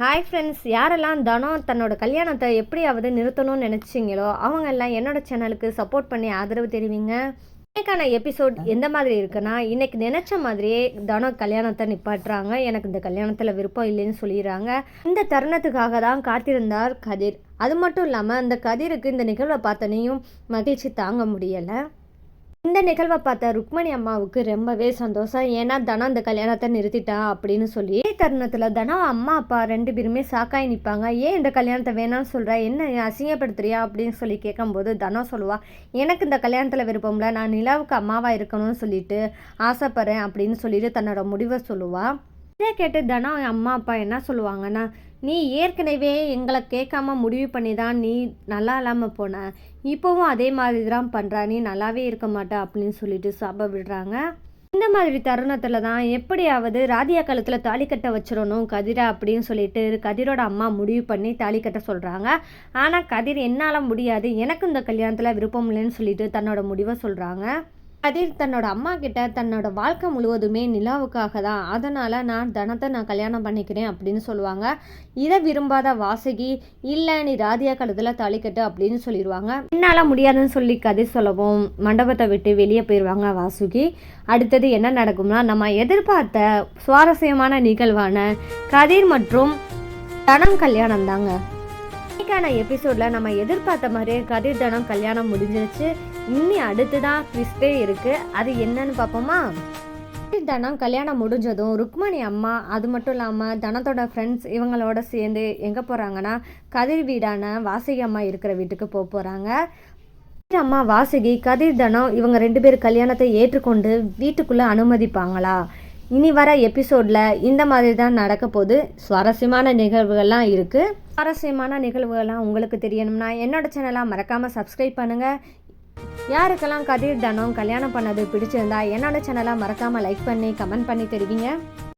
Hi friends யாரெல்லாம் தனம் தன்னோட கல்யாணத்தை எப்படியாவது நிறுத்தணும்னு நினச்சிங்களோ அவங்க எல்லாம் என்னோட சேனலுக்கு சப்போர்ட் பண்ணி ஆதரவு தெரிவிங்க. இன்னைக்கான எபிசோட் எந்த மாதிரி இருக்குன்னா இன்னைக்கு நினைச்ச மாதிரியே தனம் கல்யாணத்தை நிப்பாட்டுறாங்க. எனக்கு இந்த கல்யாணத்தில் விருப்பம் இல்லைன்னு சொல்லிடுறாங்க. இந்த தருணத்துக்காக தான் காத்திருந்தார் கதிர். அது மட்டும் இல்லாமல் அந்த கதிருக்கு இந்த நிகழ்வை பார்த்தனையும் மகிழ்ச்சி தாங்க முடியலை. இந்த நிகழ்வை பார்த்த ருக்மணி அம்மாவுக்கு ரொம்பவே சந்தோஷம். ஏன்னா தனம் இந்த கல்யாணத்தை நிறுத்திட்டா அப்படின்னு சொல்லி. தருணத்தில் தனம் அம்மா அப்பா ரெண்டு பேருமே சாக்காய் நிற்பாங்க ஏன் இந்த கல்யாணத்தை வேணாம்னு சொல்கிற என்ன அசிங்கப்படுத்துறியா? அப்படின்னு சொல்லி கேட்கும்போது தனம் சொல்லுவா எனக்கு இந்த கல்யாணத்தில் விருப்பம்ல. நான் நிலாவுக்கு அம்மாவாக இருக்கணும்னு சொல்லிட்டு ஆசைப்படுறேன் அப்படின்னு சொல்லிட்டு தன்னோட முடிவை சொல்லுவா. இதை கேட்டு தனம் அம்மா அப்பா என்ன சொல்லுவாங்கன்னா நீ ஏற்கனவே எங்களை கேட்காம முடிவு பண்ணி தான் நீ நல்லா இல்லாமல் போன. இப்போவும் அதே மாதிரி தான் பண்ணுறா நீ நல்லாவே இருக்க மாட்டா அப்படின்னு சொல்லிட்டு சாப விடுறாங்க. இந்த மாதிரி தருணத்தில் தான் எப்படியாவது ராதியா காலத்தில் தாலி கட்ட வச்சிடணும் கதிரா அப்படின்னு சொல்லிட்டு கதிரோட அம்மா முடிவு பண்ணி தாலி கட்ட சொல்கிறாங்க ஆனால் கதிர் என்னால் முடியாது எனக்கு இந்த கல்யாணத்தில் விருப்பம் இல்லைன்னு சொல்லிட்டு தன்னோட முடிவை சொல்கிறாங்க கதிர் தன்னோட அம்மா கிட்ட தன்னோட வாழ்க்கை முழுவதுமே நிலாவுக்காக தான். அதனால் நான் தனத்தை நான் கல்யாணம் பண்ணிக்கிறேன் அப்படின்னு சொல்லுவாங்க. இதை விரும்பாத வாசகி இல்லை நீ ராதியா கழுத்தில் தாளிக்கட்டு அப்படின்னு சொல்லிடுவாங்க. என்னால் முடியாதுன்னு சொல்லி கதிர் சொல்லவும் மண்டபத்தை விட்டு வெளியே போயிடுவாங்க வாசுகி. அடுத்தது என்ன நடக்கும்னா நம்ம எதிர்பார்த்த சுவாரஸ்யமான நிகழ்வான கதிர் மற்றும் தனம் கல்யாணம் தாங்க. இன்னைக்கான எபிசோடில் நம்ம எதிர்பார்த்த மாதிரியே கதிர் தனம் கல்யாணம் முடிஞ்சிருச்சு. இன்னி அடுத்து தான் ட்விஸ்டே இருக்குது அது என்னன்னு பார்ப்போமா தனம் கல்யாணம் முடிஞ்சதும் ருக்மணி அம்மா அது மட்டும் இல்லாமல் தனத்தோட ஃப்ரெண்ட்ஸ் இவங்களோட சேர்ந்து எங்கே போகிறாங்கன்னா கதிர் வீடான வாசகி அம்மா இருக்கிற வீட்டுக்கு போக போகிறாங்க கதிர் அம்மா வாசகி கதிர் தனம் இவங்க ரெண்டு பேர் கல்யாணத்தை ஏற்றுக்கொண்டு வீட்டுக்குள்ளே அனுமதிப்பாங்களா? இனி வர எபிசோடில் இந்த மாதிரி தான் நடக்க போகுது. சுவாரஸ்யமான நிகழ்வுகள்லாம் இருக்குது சுவாரஸ்யமான நிகழ்வுகள்லாம் உங்களுக்கு தெரியணும்னா என்னோட சேனலாக மறக்காமல் சப்ஸ்கிரைப் பண்ணுங்கள் யாருக்கெல்லாம் கதிர் தனம் கல்யாணம் பண்ணது பிடிச்சிருந்தா என்னோட சேனலை மறக்காமல் லைக் பண்ணி கமெண்ட் பண்ணி தெரிவிங்க.